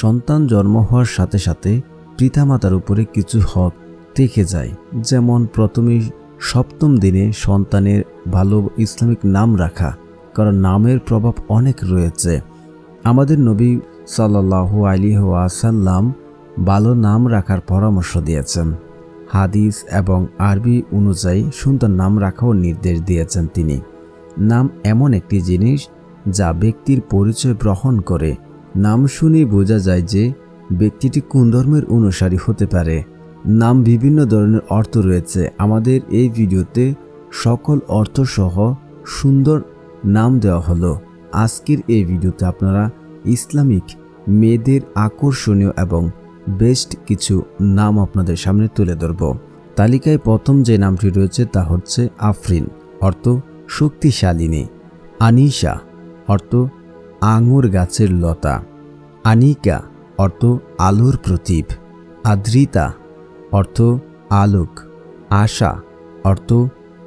সন্তান জন্ম হওয়ার সাথে সাথে পিতামাতার উপরে কিছু হক থেকে যায়। যেমন প্রথমে সপ্তম দিনে সন্তানের ভালো ইসলামিক নাম রাখা, কারণ নামের প্রভাব অনেক রয়েছে। আমাদের নবী সাল্লাহু আলী ওয়াসাল্লাম ভালো নাম রাখার পরামর্শ দিয়েছেন। হাদিস এবং আরবি অনুযায়ী সুন্দর নাম রাখাও নির্দেশ দিয়েছেন তিনি। নাম এমন একটি জিনিস যা ব্যক্তির পরিচয় গ্রহণ করে। নাম শুনেই বোঝা যায় যে ব্যক্তিটি কোন ধর্মের অনুসারী হতে পারে। নাম বিভিন্ন ধরনের অর্থ রয়েছে। আমাদের এই ভিডিওতে সকল অর্থসহ সুন্দর নাম দেওয়া হলো। আজকের এই ভিডিওতে আপনারা ইসলামিক মেয়েদের আকর্ষণীয় এবং বেস্ট কিছু নাম আপনাদের সামনে তুলে ধরব। তালিকায় প্রথম যে নামটি রয়েছে তা হচ্ছে আফরিন, অর্থ শক্তিশালিনী। আনিশা, অর্থ আঙুর গাছের লতা। আনিকা অর্থ আলোর প্রতীপ। আদ্রিতা অর্থ আলোক। আশা অর্থ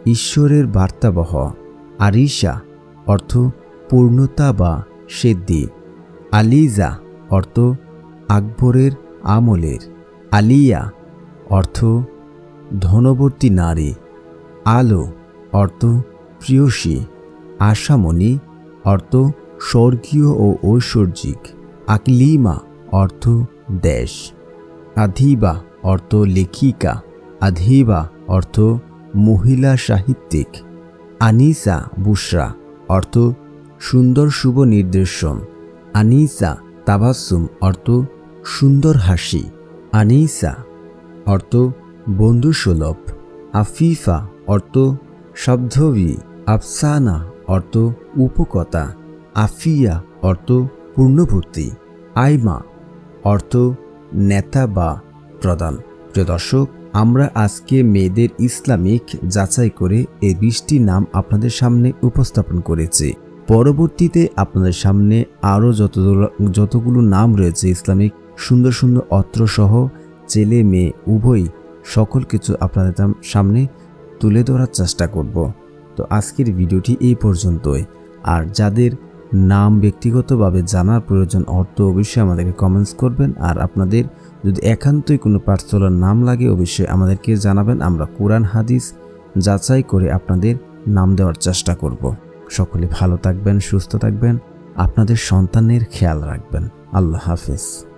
ঈশ্বরের বার্তাবহ। আরিশা অর্থ পূর্ণতা বা সিদ্ধি। আলিজা অর্থ আকবরের আমলের। আলিয়া অর্থ ধনবর্তী নারী। আলো অর্থ প্রিয়সী। আশামণি অর্থ স্বর্গীয় ও ঐশ্বর্যিক, আকলিমা অর্থ দেশ, আধিবা অর্থ লেখিকা, আধিবা অর্থ মহিলা সাহিত্যিক, আনিসা বুশরা অর্থ সুন্দর শুভ নির্দেশন আনিসা তাবাসুম অর্থ সুন্দর হাসি, আনিসা অর্থ বন্ধুসুলভ, আফিফা অর্থ শব্দবী আফসানা অর্থ উপকতা। আফিয়া অর্থ পূর্ণভর্তি আইমা অর্থ নেতা বা প্রদান প্রিয় দর্শক, আমরা আজকে মেয়েদের ইসলামিক যাচাই করে এই বিশটি নাম আপনাদের সামনে উপস্থাপন করেছি। পরবর্তীতে আপনাদের সামনে আরও যত যতগুলো নাম রয়েছে ইসলামিক, সুন্দর সুন্দর অত্রসহ ছেলে মেয়ে উভয়ই সকল কিছু আপনাদের সামনে তুলে ধরার চেষ্টা করব। তো আজকের ভিডিওটি এই পর্যন্তই। আর যাদের নাম ব্যক্তিগতভাবে জানার প্রয়োজন, অর্থ অবশ্যই আমাদেরকে কমেন্টস করবেন। আর আপনাদের যদি একান্তই কোনো পার্সোনাল নাম লাগে, অবশ্যই আমাদেরকে জানাবেন। আমরা কোরআন, হাদিস যাচাই করে আপনাদের নাম দেওয়ার চেষ্টা করব। সকলে ভালো থাকবেন, সুস্থ থাকবেন। আপনাদের সন্তানের খেয়াল রাখবেন। আল্লাহ হাফেজ।